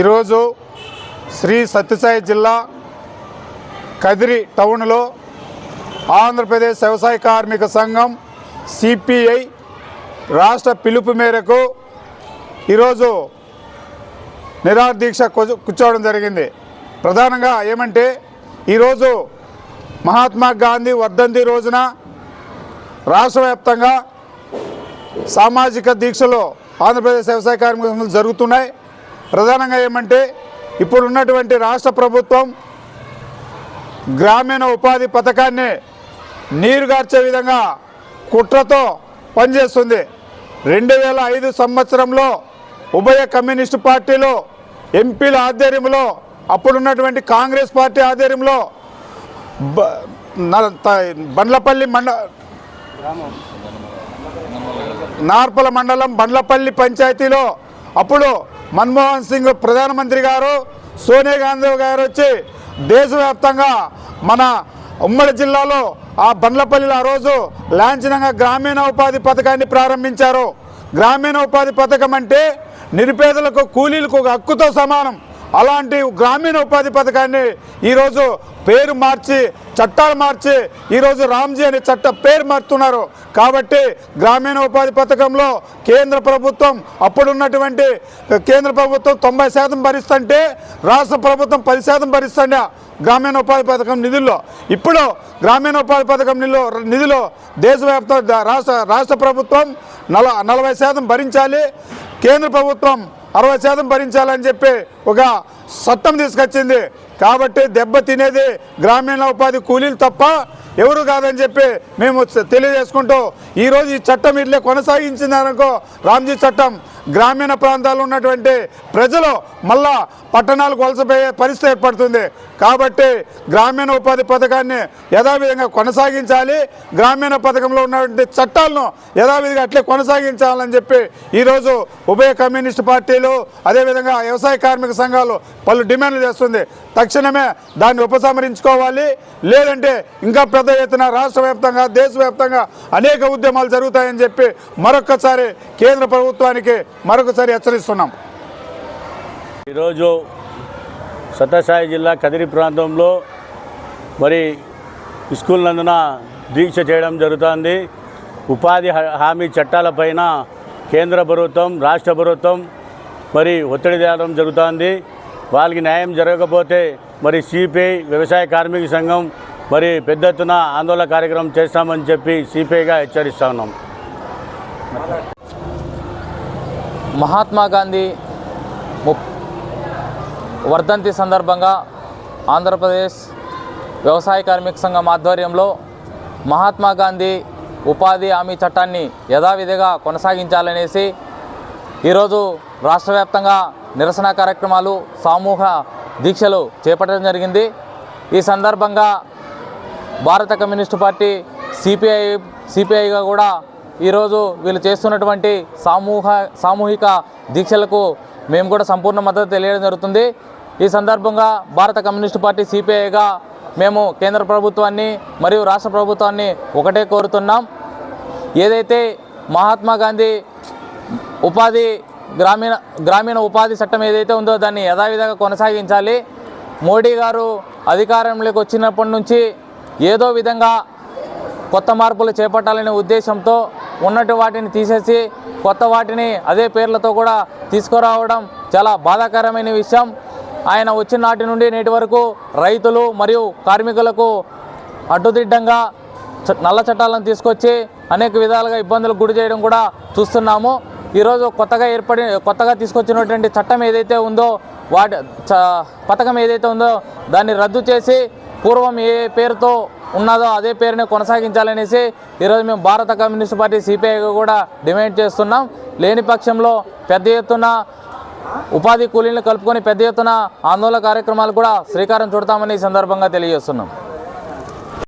ఈరోజు శ్రీ సత్యసాయి జిల్లా కదిరి టౌన్లో ఆంధ్రప్రదేశ్ వ్యవసాయ కార్మిక సంఘం సిపిఐ రాష్ట్ర పిలుపు మేరకు ఈరోజు నిరాదీక్ష కూర్చోవడం జరిగింది. ప్రధానంగా ఏమంటే ఈరోజు మహాత్మా గాంధీ వర్ధంతి రోజున రాష్ట్ర వ్యాప్తంగా సామాజిక దీక్షలు ఆంధ్రప్రదేశ్ వ్యవసాయ కార్మిక సంఘాలు జరుగుతున్నాయి. ప్రధానంగా ఏమంటే ఇప్పుడు ఉన్నటువంటి రాష్ట్ర ప్రభుత్వం గ్రామీణ ఉపాధి పథకాన్ని నీరుగార్చే విధంగా కుట్రతో పనిచేస్తుంది. రెండు వేల ఐదు సంవత్సరంలో ఉభయ కమ్యూనిస్టు పార్టీలో ఎంపీల ఆధ్వర్యంలో అప్పుడున్నటువంటి కాంగ్రెస్ పార్టీ ఆధ్వర్యంలో బండ్లపల్లి మండ నార్పల మండలం బండ్లపల్లి పంచాయతీలో అప్పుడు మన్మోహన్ సింగ్ ప్రధానమంత్రి గారు సోనియా గాంధీ గారు వచ్చి దేశవ్యాప్తంగా మన ఉమ్మడి జిల్లాలో ఆ బండ్లపల్లిలో ఆ రోజు లాంఛనంగా గ్రామీణ ఉపాధి పథకాన్ని ప్రారంభించారు. గ్రామీణ ఉపాధి పథకం అంటే నిరుపేదలకు కూలీలకు ఒక హక్కుతో సమానం. అలాంటి గ్రామీణ ఉపాధి పథకాన్ని ఈరోజు పేరు మార్చి చట్టాలు మార్చి ఈరోజు రామ్జీ అనే చట్ట పేరు మారుతున్నారు కాబట్టి గ్రామీణ ఉపాధి పథకంలో కేంద్ర ప్రభుత్వం అప్పుడున్నటువంటి కేంద్ర ప్రభుత్వం తొంభై శాతం భరిస్తుంటే రాష్ట్ర ప్రభుత్వం పది శాతం భరిస్తుండే గ్రామీణ ఉపాధి పథకం నిధుల్లో. ఇప్పుడు గ్రామీణ ఉపాధి పథకం నిధులు నిధులు దేశవ్యాప్త రాష్ట్ర రాష్ట్ర ప్రభుత్వం నల నలభై శాతం భరించాలి. కేంద్ర ప్రభుత్వం అరవై శాతం భరించాలని చెప్పి ఒక చట్టం తీసుకొచ్చింది. కాబట్టి దెబ్బ తినేది గ్రామీణ ఉపాధి కూలీలు తప్ప ఎవరు కాదని చెప్పి మేము తెలియజేసుకుంటూ ఈరోజు ఈ చట్టం ఇట్లే కొనసాగించిందనుకో రామ్జీ చట్టం గ్రామీణ ప్రాంతాల్లో ఉన్నటువంటి ప్రజలు మళ్ళా పట్టణాలకు వలసపోయే పరిస్థితి ఏర్పడుతుంది. కాబట్టి గ్రామీణ ఉపాధి పథకాన్ని యథావిధంగా కొనసాగించాలి. గ్రామీణ పథకంలో ఉన్నటువంటి చట్టాలను యథావిధిగా అట్లే కొనసాగించాలని చెప్పి ఈరోజు ఉభయ కమ్యూనిస్ట్ పార్టీలు అదేవిధంగా వ్యవసాయ కార్మిక సంఘాలు పలు డిమాండ్లు చేస్తుంది. తక్షణమే దాన్ని ఉపసంహరించుకోవాలి. లేదంటే ఇంకా పెద్ద ఎత్తున రాష్ట్ర వ్యాప్తంగా దేశవ్యాప్తంగా అనేక ఉద్యమాలు జరుగుతాయని చెప్పి మరొకసారి కేంద్ర ప్రభుత్వానికి మరొకసారి హెచ్చరిస్తున్నాం. ఈరోజు సత్యసాయి జిల్లా కదిరి ప్రాంతంలో మరి స్కూల్ నందున దీక్ష చేయడం జరుగుతుంది. ఉపాధి హా- హామీ చట్టాలపైన కేంద్ర ప్రభుత్వం రాష్ట్ర ప్రభుత్వం మరి ఒత్తిడి తేవడం జరుగుతుంది. వాళ్ళకి న్యాయం జరగకపోతే మరి సిపిఐ వ్యవసాయ కార్మిక సంఘం మరి పెద్ద ఎత్తున ఆందోళన కార్యక్రమం చేస్తామని చెప్పి సిపిఐగా హెచ్చరిస్తా ఉన్నాం. మహాత్మా గాంధీ వర్ధంతి సందర్భంగా ఆంధ్రప్రదేశ్ వ్యవసాయ కార్మిక సంఘం ఆధ్వర్యంలో మహాత్మా గాంధీ ఉపాధి హామీ చట్టాన్ని యథావిధిగా కొనసాగించాలనేసి ఈరోజు రాష్ట్ర వ్యాప్తంగా నిరసన కార్యక్రమాలు సామూహ దీక్షలు చేపట్టడం జరిగింది. ఈ సందర్భంగా భారత కమ్యూనిస్టు పార్టీ సిపిఐ సిపిఐగా కూడా ఈరోజు వీళ్ళు చేస్తున్నటువంటి సామూహ సామూహిక దీక్షలకు మేము కూడా సంపూర్ణ మద్దతు తెలియడం జరుగుతుంది. ఈ సందర్భంగా భారత కమ్యూనిస్టు పార్టీ సిపిఐగా మేము కేంద్ర ప్రభుత్వాన్ని మరియు రాష్ట్ర ప్రభుత్వాన్ని ఒకటే కోరుతున్నాం. ఏదైతే మహాత్మా గాంధీ ఉపాధి గ్రామీణ గ్రామీణ ఉపాధి చట్టం ఏదైతే ఉందో దాన్ని యథావిధంగా కొనసాగించాలి. మోడీ గారు అధికారంలోకి వచ్చినప్పటి నుంచి ఏదో విధంగా కొత్త మార్పులు చేపట్టాలనే ఉద్దేశంతో ఉన్నటి వాటిని తీసేసి కొత్త వాటిని అదే పేర్లతో కూడా తీసుకురావడం చాలా బాధాకరమైన విషయం. ఆయన వచ్చిన నాటి నుండి నేటి వరకు రైతులు మరియు కార్మికులకు అడ్డుదిడ్డంగా చ- నల్ల చట్టాలను తీసుకొచ్చి అనేక విధాలుగా ఇబ్బందులకు గురి చేయడం కూడా చూస్తున్నాము. ఈరోజు కొత్తగా ఏర్పడి కొత్తగా తీసుకొచ్చినటువంటి చట్టం ఏదైతే ఉందో వాటి చ పథకం ఏదైతే ఉందో దాన్ని రద్దు చేసి పూర్వం ఏ పేరుతో ఉన్నదో అదే పేరుని కొనసాగించాలనేసి ఈరోజు మేము భారత కమ్యూనిస్ట్ పార్టీ సిపిఐగా కూడా డిమాండ్ చేస్తున్నాం. లేని పక్షంలో పెద్ద ఎత్తున ఉపాధి కూలీలను కలుపుకొని పెద్ద ఎత్తున ఆందోళన కార్యక్రమాలు కూడా శ్రీకారం చుడతామని ఈ సందర్భంగా తెలియజేస్తున్నాం.